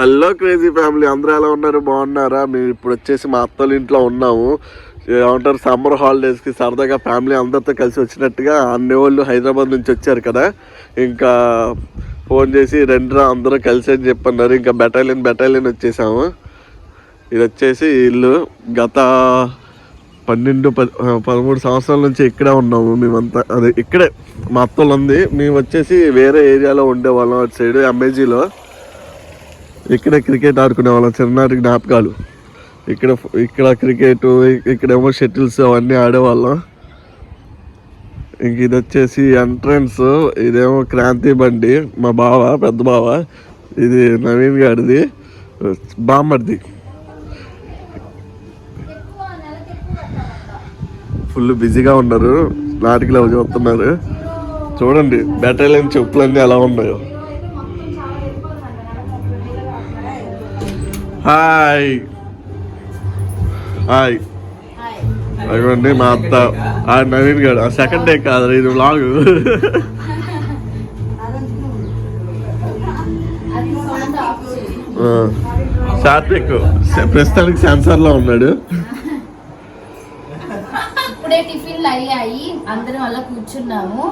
Hello crazy family అందరూ ఎలా ఉన్నారు? బాగున్నారా? మేము ఇప్పుడు వచ్చేసి మా అత్తల ఇంట్లో ఉన్నాము. ఏమంటారు? సమ్మర్ హాలిడేస్కి సరదాగా ఫ్యామిలీ అందరితో కలిసి వచ్చినట్టుగా అన్ని వాళ్ళు హైదరాబాద్ నుంచి వచ్చారు కదా. ఇంకా ఫోన్ చేసి రెండురా అందరూ కలిసి అని చెప్పన్నారు. ఇంకా బెటాలియన్ బెటాలియన్ వచ్చేసాము. ఇది వచ్చేసి ఇల్లు. గత పన్నెండు పది పదమూడు సంవత్సరాల నుంచి ఇక్కడే ఉన్నాము మేమంతా. అదే ఇక్కడే మా అత్తలు ఉంది మేము వచ్చేసి వేరే ఏరియాలో ఉండేవాళ్ళం అటు సైడ్ ఎంఏజీలో ఇక్కడ క్రికెట్ ఆడుకునే వాళ్ళం చిన్ననాటి జ్ఞాపకాలు. ఇక్కడ ఇక్కడ క్రికెట్ ఇక్కడేమో షటిల్స్ అవన్నీ ఆడేవాళ్ళం. ఇంక ఇది వచ్చేసి ఎంట్రన్స్ ఇదేమో క్రాంతి బండి మా బావ పెద్ద బావ ఇది నవీన్ గారిది బామ్మర్ది. ఫుల్ బిజీగా ఉన్నారు నాటికలు అవి చూస్తున్నారు. చూడండి బెటాలియన్ చెప్పులన్నీ ఎలా ఉన్నాయో. హాయ్. హాయ్. అదిగోండి మా అత్త. ఆ నవీన్ గారు. సెకండ్ డే కాదు ఇది వ్లాగ్ సాత్విక్ ప్రస్తుతానికి సెన్సార్లో ఉన్నాడు. ఇప్పుడే టిఫిన్లు అయ్యాయి. అందరం అలా కూర్చున్నాము.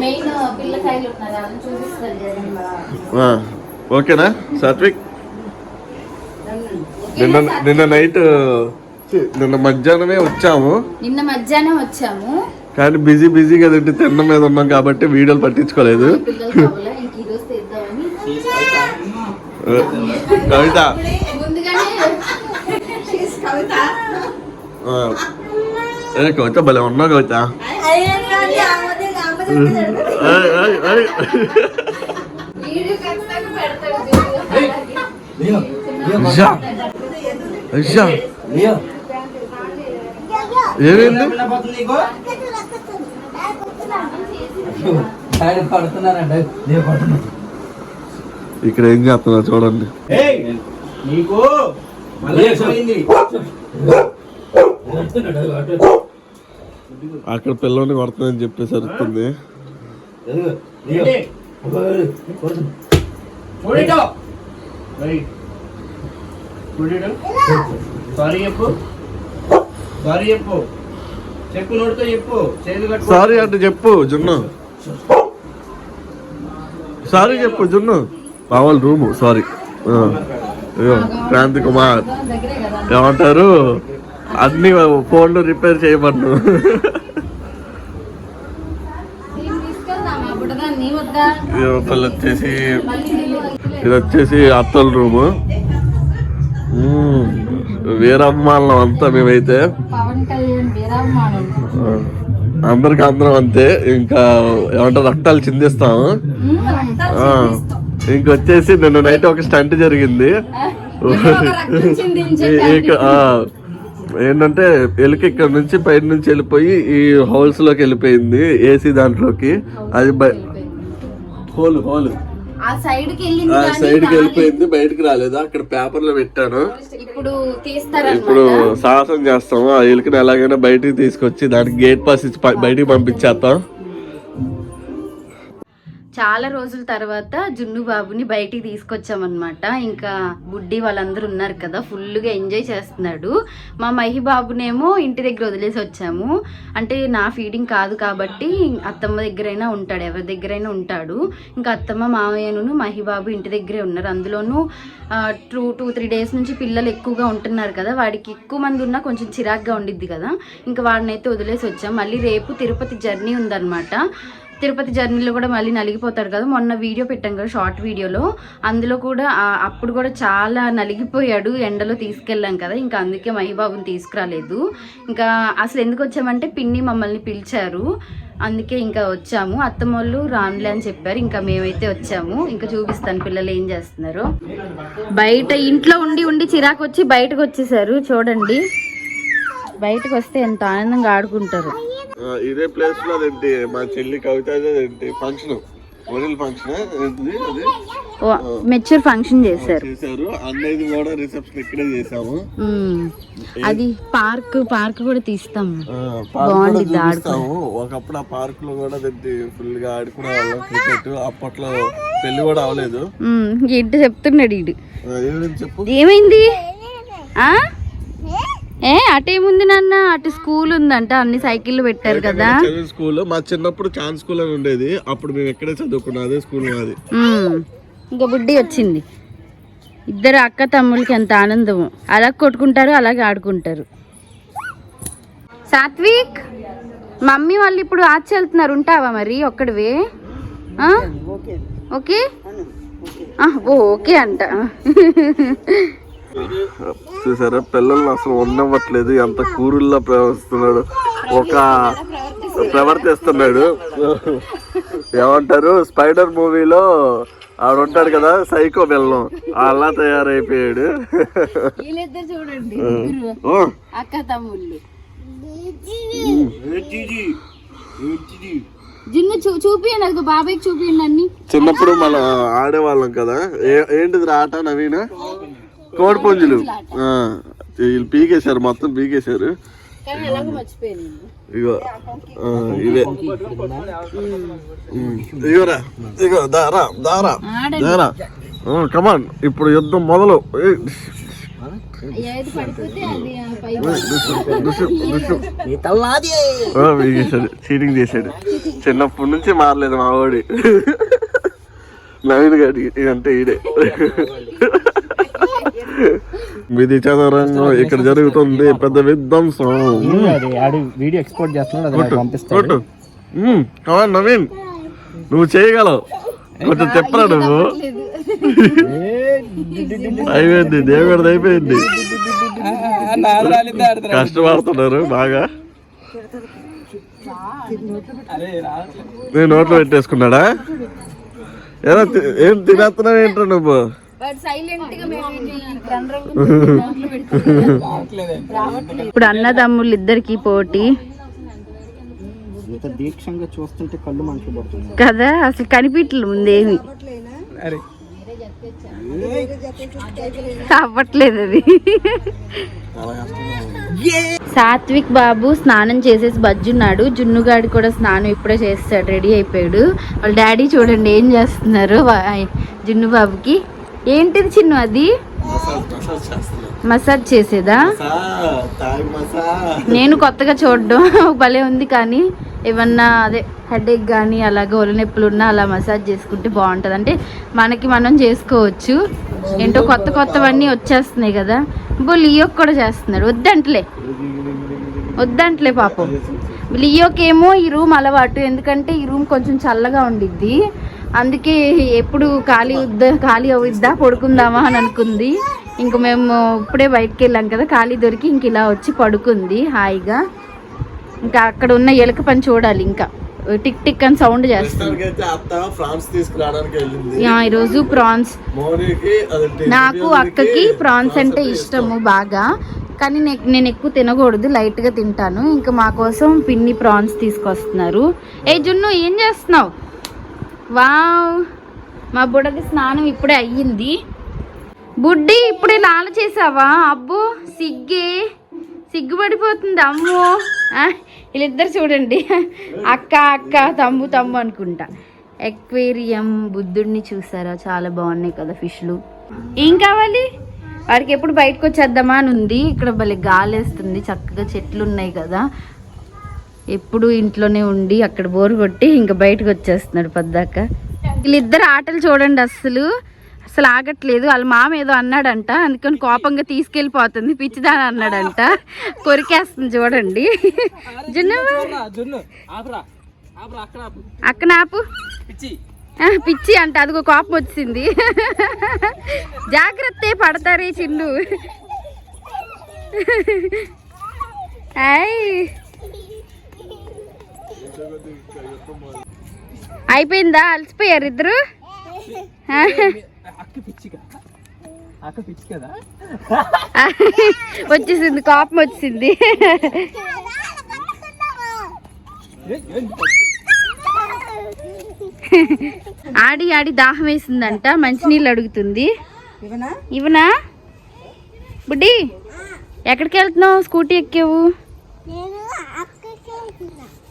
మెయిన్ పిల్లకాయలు ఉన్నారు. చూపిస్తారు ఓకేనా? సాత్విక్? నిన్న నిన్న నైట్ నిన్న మధ్యాహ్నమే వచ్చాము. నిన్న మధ్యాహ్నం వచ్చాము. కానీ బిజీ బిజీగా తింటే తిన్న మీద ఉన్నాం కాబట్టి వీడియోలు పట్టించుకోలేదు. కవిత. ఏ కవిత భలే ఉన్నావు కవిత. వీడియో ఏమైంది ఇక్కడ ఏం చేస్తున్నా చూడండి. నీకు అక్కడ పిల్లని కొడుతుందని చెప్పేసి అరుస్తుంది. చూడటో సారీ చెప్పు. సారీ చెప్పు. చెప్పు నోటితో చెప్పు. చేతులు కట్టు సారీ అంటే చెప్పు జున్ను. సారీ చెప్పు జున్ను. బావాల రూము సారీ. క్రాంతి కుమార్. ఏమంటారు? అన్ని ఫోన్లు రిపేర్ వద్దా ఇవతలు వచ్చేసి ఇది వచ్చేసి అత్తల రూము. వీరమ్మాళ్ళం అంతా మేమైతే. అందరికి అందరం అంతే. ఇంకా ఏమంటారు రక్తాలు చిందిస్తాము. ఇంకొచ్చేసి నిన్న నైట్ ఒక స్టంట్ జరిగింది. ఏంటంటే ఎలుక ఇక్కడ నుంచి బయట నుంచి వెళ్ళిపోయి ఈ హౌస్లోకి వెళ్ళిపోయింది ఏసీ దాంట్లోకి. అది హోల్ హోల్. ఆ సైడ్కి వెళ్ళింది ఆ కానీ సైడ్కి వెళ్ళిపోయింది బయటకు రాలేదు? అక్కడ పేపర్లో పెట్టాను. ఇప్పుడు ఇప్పుడు సాహసం చేస్తాము ఆ ఎలుకని ఎలాగైనా బయటికి తీసుకొచ్చి దానికి గేట్ పాస్ ఇచ్చి ప- బయటికి పంపించేస్తాం. చాలా రోజుల తర్వాత జున్ను బాబుని బయటికి తీసుకొచ్చామన్నమాట. ఇంకా బుడ్డి వాళ్ళందరూ ఉన్నారు కదా ఫుల్గా ఎంజాయ్ చేస్తున్నాడు. మా మహి బాబునేమో ఇంటి దగ్గర వదిలేసి వచ్చాము. అంటే నా ఫీడింగ్ కాదు కాబట్టి అత్తమ్మ దగ్గరైనా ఉంటాడు ఎవరి దగ్గరైనా ఉంటాడు. ఇంకా అత్తమ్మ మామయ్యను మహి బాబు ఇంటి దగ్గరే ఉన్నారు. అందులోనూ టూ టూ త్రీ డేస్ నుంచి పిల్లలు ఎక్కువగా ఉంటున్నారు కదా వాడికి ఎక్కువ మంది ఉన్నా కొంచెం చిరాగ్గా ఉండిద్ది కదా. ఇంకా వాడినైతే వదిలేసి వచ్చాం. మళ్ళీ రేపు తిరుపతి జర్నీ ఉందన్నమాట. తిరుపతి జర్నీలో కూడా మళ్ళీ నలిగిపోతాడు కదా. మొన్న వీడియో పెట్టాం కదా షార్ట్ వీడియోలో. అందులో కూడా అప్పుడు కూడా చాలా నలిగిపోయాడు ఎండలో తీసుకెళ్ళాం కదా. ఇంకా అందుకే మహిబాబుని తీసుకురాలేదు. ఇంకా అసలు ఎందుకు వచ్చామంటే పిన్ని మమ్మల్ని పిలిచారు. అందుకే ఇంకా వచ్చాము. అత్తమ్మ వాళ్ళు రానులే అని చెప్పారు. ఇంకా మేమైతే వచ్చాము. ఇంకా చూపిస్తాను పిల్లలు ఏం చేస్తున్నారు. బయట ఇంట్లో ఉండి ఉండి చిరాకు వచ్చి బయటకు వచ్చేసారు. చూడండి. బయటకు వస్తే ఎంత ఆనందంగా ఆడుకుంటారు. ఇదే ప్లేస్లో అదేంటి? మా చెల్లి కవిత అదేంటి? ఫంక్షన్ వడిల్ ఫంక్షన్ ఏంటిది? అది? మెచ్యూర్ ఫంక్షన్ చేశారు. చేశారు. అన్నయ్యది కూడా రిసెప్షన్ ఇక్కడే చేసాము. అది పార్క్ పార్క్ కూడా తీస్తాం. బాగుండిద్ది చూపిస్తాము. ఒకప్పుడు ఆ పార్క్లో కూడా ఫుల్గా ఆడుకునే వాళ్ళం. క్రికెట్ అప్పట్లో పెళ్ళి కూడా అవ్వలేదు. ఉమ్, ఏంటో చెప్తున్నాడు చెప్పు? ఏమైంది? ఆ? ఏ అటేముంది నాన్న? అటు స్కూల్ ఉందంట అన్ని సైకిళ్ళు పెట్టారు కదా. స్కూల్ మా చిన్నప్పుడు చాన్ స్కూల్ అని ఉండేది. అప్పుడు మేము ఎక్కడే చదువుకున్నాం అదే స్కూల్ మాది. ఇంకా బుడ్డి వచ్చింది. ఇద్దరు అక్క తమ్ముళ్ళకి ఎంత ఆనందము. అలా కొట్టుకుంటారు అలాగే ఆడుకుంటారు. సాత్విక్ మమ్మీ వాళ్ళు ఇప్పుడు ఆచి వెళ్తున్నారు. ఉంటావా మరి? ఒక్కడివే? ఆ? ఓకే. ఓకే అంట. చూసారా? పిల్లల్ని అసలు ఉండవట్లేదు ఎంత కూరుల్లా ప్రవర్తిస్తున్నాడు. ఒక ప్రవర్తిస్తున్నాడు. ఏమంటారు? స్పైడర్ మూవీలో ఆవిడ ఉంటాడు కదా సైకో బెల్లం అలా తయారైపోయాడు. వీళ్ళిద్దరు చూడండి. ఓ, అక్క తమ్ముళ్ళు. ఏంటిది? ఏంటిది? జిన్ను చూ చూపియండి. అది బాబాయ్కి చూపియండి అన్ని. చిన్నప్పుడు మనం ఆడేవాళ్ళం కదా. ఏ- ఏంటిది ఆట నవీన? కోడి పుంజులు. ఆ, వీళ్ళు పీకేశారు మొత్తం పీకేశారు. ఇగో ఉమ్, ఇగోరా ఇగో దారా దారా దారా. కమాన్ ఇప్పుడు యుద్ధం మొదలు. చీటింగ్ చేశాడు. చిన్నప్పటి నుంచి మారలేదు మా వాడి. నవీన్ గారి అంటే ఈడే. విధి చదరంగం ఇక్కడ జరుగుతుంది పెద్ద విధ్వంసం. వీడియో ఎక్స్పోర్ట్ చేస్తున్నాడు నవీన్. నువ్వు చేయగలవు. కొంచెం చెప్పరా నువ్వు. అయిపోయింది దేవుడిది అయిపోయింది. కష్టపడుతున్నారు బాగా. నేను నోట్లో పెట్టేసుకున్నాడా? ఏదో ఏం తినేస్తున్నావు ఏంట్రా నువ్వు? ఇప్పుడు అన్నదమ్ములు ఇద్దరికి పోటీ. దీక్షంగా చూస్తుంటే కళ్ళు మంటలు కదా అసలు కనిపించలేదు ముందేమి? అరే. అవ్వట్లేదు అది. సాత్విక్ బాబు స్నానం చేసేసి బజ్జున్నాడు. జున్నుగాడు కూడా స్నానం ఇప్పుడే చేస్తాడు రెడీ అయిపోయాడు. వాళ్ళ డాడీ చూడండి ఏం చేస్తున్నారు జున్ను బాబుకి ఏంటిది చిన్ను అది? మసాజ్ చేసేదా? నేను కొత్తగా చూడడం. భలే ఉంది కానీ ఏమన్నా అదే హెడేక్ కానీ అలాగే ఒళ్ళు నొప్పులు ఉన్నా అలా మసాజ్ చేసుకుంటే బాగుంటుంది. అంటే మనకి మనం చేసుకోవచ్చు. ఏంటో కొత్త కొత్తవన్నీ వచ్చేస్తున్నాయి కదా. బో లియోకి కూడా చేస్తున్నాడు. వద్దంటలే. వద్దంటలే పాపం. లియోకేమో ఈ రూమ్ అలవాటు. ఎందుకంటే ఈ రూమ్ కొంచెం చల్లగా ఉండిద్ది. అందుకే ఎప్పుడు ఖాళీ వద్దా ఖాళీ అవుద్దా పడుకుందామా అని అనుకుంది. ఇంక మేము ఇప్పుడే బయటకు వెళ్ళాం కదా ఖాళీ దొరికి ఇంక ఇలా వచ్చి పడుకుంది హాయిగా. ఇంకా అక్కడ ఉన్న ఎలుక పని చూడాలి ఇంకా. టిక్ టిక్ అని సౌండ్ చేస్తుంది. ఈరోజు ప్రాన్స్. నాకు అక్కకి ప్రాన్స్ అంటే ఇష్టము బాగా. కానీ నేను ఎక్కువ తినకూడదు లైట్గా తింటాను. ఇంకా మా కోసం పిన్ని ప్రాన్స్ తీసుకొస్తున్నారు. ఏ జున్ను ఏం చేస్తున్నావు? వావ్. మా బుడ్డకి స్నానం ఇప్పుడే అయ్యింది. బుడ్డి ఇప్పుడే లాల చేసావా? అబ్బో సిగ్గే. సిగ్గుపడిపోతుంది అమ్మో. వీళ్ళిద్దరు చూడండి. అక్క అక్క తమ్ము తమ్ము అనుకుంటా. ఎక్వేరియం బుద్ధుడిని చూసారా? చాలా బాగున్నాయి కదా ఫిష్లు. ఏం కావాలి? వాడికి ఎప్పుడు బయటకు వచ్చేద్దామా అని ఉంది. ఇక్కడ భలే గాలి వేస్తుంది చక్కగా చెట్లు ఉన్నాయి కదా. ఎప్పుడు ఇంట్లోనే ఉండి అక్కడ బోరు కొట్టి ఇంకా బయటకు వచ్చేస్తున్నాడు పద్దాక. వీళ్ళిద్దరు ఆటలు చూడండి అస్సలు. అసలు ఆగట్లేదు. వాళ్ళ మామ ఏదో అన్నాడంట. అందుకని కోపంగా తీసుకెళ్ళిపోతుంది. పిచ్చిదాని అన్నాడంట. కొరికేస్తుంది చూడండి. జున్ను అక్క నాపు పిచ్చి. అంట. అదిగో కోపం వచ్చింది. జాగ్రత్త పడతారే చిన్ను. ఆయ్. అయిపోయిందా? అలసిపోయారు ఇద్దరు? వచ్చేసింది కోపం వచ్చింది ఆడి ఆడి దాహం వేసిందంట మంచినీళ్ళు అడుగుతుంది. ఇవనా బుడ్డి ఎక్కడికి వెళ్తున్నావు? స్కూటీ ఎక్కావు?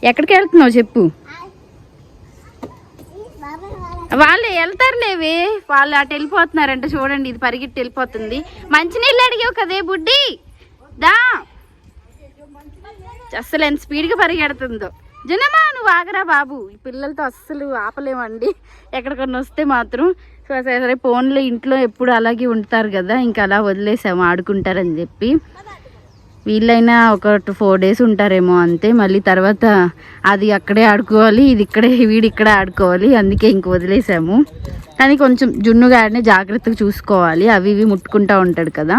ఎక్కడికి వెళ్తున్నావు చెప్పు. వాళ్ళు వెళ్తారులేవే. వాళ్ళు అటు వెళ్ళిపోతున్నారంట చూడండి ఇది పరిగెట్టి వెళ్ళిపోతుంది. మంచినీళ్ళు అడిగావు కదే బుడ్డి. దా. అస్సలు ఎంత స్పీడ్గా పరిగెడుతుందో. జనమా నువ్వు ఆగరా బాబు. ఈ పిల్లలతో అస్సలు ఆపలేమండి. ఎక్కడికన్నా వస్తే మాత్రం సో సరే సరే ఫోన్లో ఇంట్లో ఎప్పుడు అలాగే ఉంటారు కదా ఇంకా అలా వదిలేసాము ఆడుకుంటారని చెప్పి. వీళ్ళైనా ఒక ఫోర్ డేస్ ఉంటారేమో అంతే. మళ్ళీ తర్వాత అది అక్కడే ఆడుకోవాలి ఇది ఇక్కడే వీడు ఇక్కడే ఆడుకోవాలి అందుకే ఇంక వదిలేసాము. కానీ కొంచెం జున్ను గాడిని జాగ్రత్తగా చూసుకోవాలి. అవి ఇవి ముట్టుకుంటా ఉంటాడు కదా.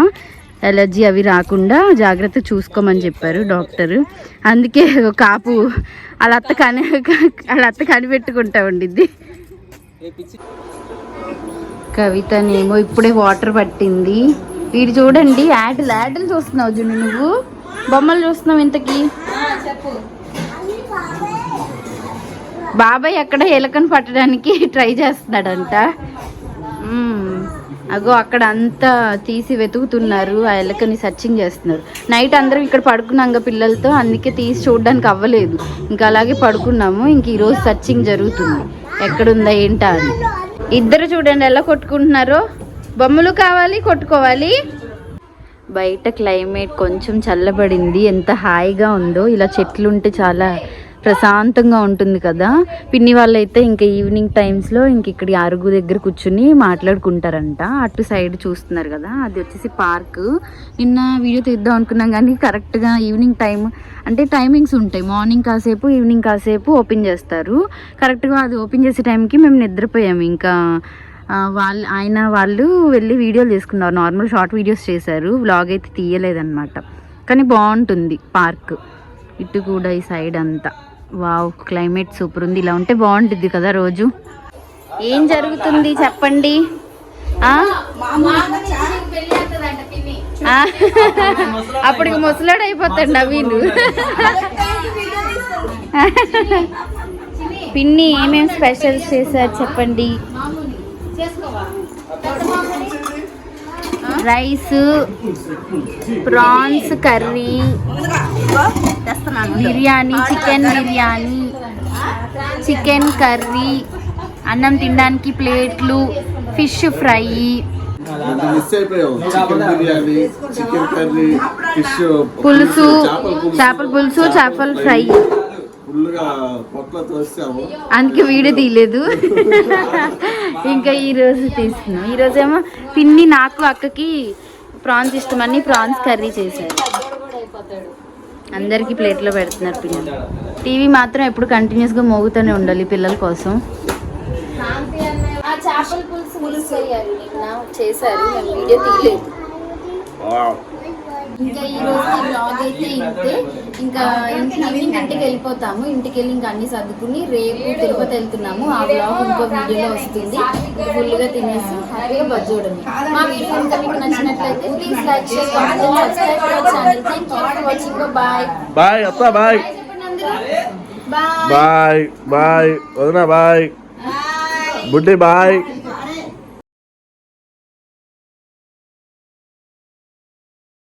ఎలర్జీ అవి రాకుండా జాగ్రత్తగా చూసుకోమని చెప్పారు డాక్టర్. అందుకే కాపు వాళ్ళ అత్త కని వాళ్ళ అత్త కనిపెట్టుకుంటా ఉండిద్ది. కవితనేమో ఇప్పుడే వాటర్ పట్టింది. వీడు చూడండి యాడ్లు యాడ్లు చూస్తున్నావు జున్ను నువ్వు. బొమ్మలు చూస్తున్నావు ఇంతకి. బాబాయ్ అక్కడ ఎలకను పట్టడానికి ట్రై చేస్తున్నాడంట. అగో అక్కడ అంతా తీసి వెతుకుతున్నారు ఆ ఎలకని సర్చింగ్ చేస్తున్నారు. నైట్ అందరం ఇక్కడ పడుకున్నాం కదా పిల్లలతో అందుకే తీసి చూడడానికి అవ్వలేదు. ఇంకా అలాగే పడుకున్నాము ఇంక ఈరోజు సర్చింగ్ జరుగుతుంది. ఎక్కడుందా ఏంటా అని. ఇద్దరు చూడండి ఎలా కొట్టుకుంటున్నారో. బొమ్మలు కావాలి కొట్టుకోవాలి. బయట క్లైమేట్ కొంచెం చల్లబడింది. ఎంత హాయిగా ఉందో. ఇలా చెట్లు ఉంటే చాలా ప్రశాంతంగా ఉంటుంది కదా. పిన్ని వాళ్ళైతే ఇంకా ఈవినింగ్ టైమ్స్లో ఇంక ఇక్కడ అరుగు దగ్గర కూర్చుని మాట్లాడుకుంటారంట. అటు సైడ్ చూస్తున్నారు కదా. అది వచ్చేసి పార్క్. నిన్న వీడియో తీద్దాం అనుకున్నాం కానీ కరెక్ట్గా ఈవినింగ్ టైం అంటే టైమింగ్స్ ఉంటాయి. మార్నింగ్ కాసేపు ఈవినింగ్ కాసేపు ఓపెన్ చేస్తారు. కరెక్ట్గా అది ఓపెన్ చేసే టైంకి మేము నిద్రపోయాము. ఇంకా వాళ్ళు ఆయన వాళ్ళు వెళ్ళి వీడియోలు తీసుకున్నారు. నార్మల్ షార్ట్ వీడియోస్ చేశారు. వ్లాగ్ అయితే తీయలేదన్నమాట. కానీ బాగుంటుంది పార్క్. ఇటు కూడా ఈ సైడ్ అంతా. వావ్ క్లైమేట్ సూపర్ ఉంది. ఇలా ఉంటే బాగుంటుంది కదా రోజు. ఏం జరుగుతుంది చెప్పండి? అప్పటికి ముసలాడు అయిపోతాడు నవీన్. పిన్ని ఏమేం స్పెషల్స్ చేశారు చెప్పండి? Rice prawns curry biryani chicken biryani chicken curry అన్నం తినడానికి ప్లేట్లు ఫిష్ ఫ్రై. పులుసు చేపల పులుసు చేపల ఫ్రై. అందుకే వీడియో తీయలేదు. ఇంకా ఈ రోజు తీస్తున్నాం. ఈ రోజు ఏమో పిన్ని నాకు అక్కకి ప్రాన్స్ ఇష్టమని ప్రాన్స్ కర్రీ చేశారు. అందరికి ప్లేట్లో పెడుతున్నారు పిల్లలు టీవీ మాత్రం ఎప్పుడు కంటిన్యూస్గా మోగుతూనే ఉండాలి పిల్లల కోసం. చేపల పులుసు మిస్ అయ్యారు. నిన్న చేశారు వీడియో తీయలేదు. ఇంకా ఈ రోజు బ్లాగ్ అయితే ఇంతే ఇంకా ఇంటికి ఈవినింగ్ ఇంటికి వెళ్ళిపోతాము. ఇంటికి వెళ్ళి ఇంకా అన్ని సర్దుకుని రేపు తిరుపతి వెళ్తున్నాము. ఆ బ్లాగ్ ఇంకో వీడియోలో వస్తుంది. ఫుల్గా తినేసి హ్యాపీగా బజ్జోడమే మా వీడియో ఇంకా మీకు నచ్చినట్లయితే please like share comment subscribe to our channel thank you for watching bye bye అత్త బాయ్ బాయ్ బాయ్ బాయ్ వదినా బాయ్ బుడ్డి బాయ్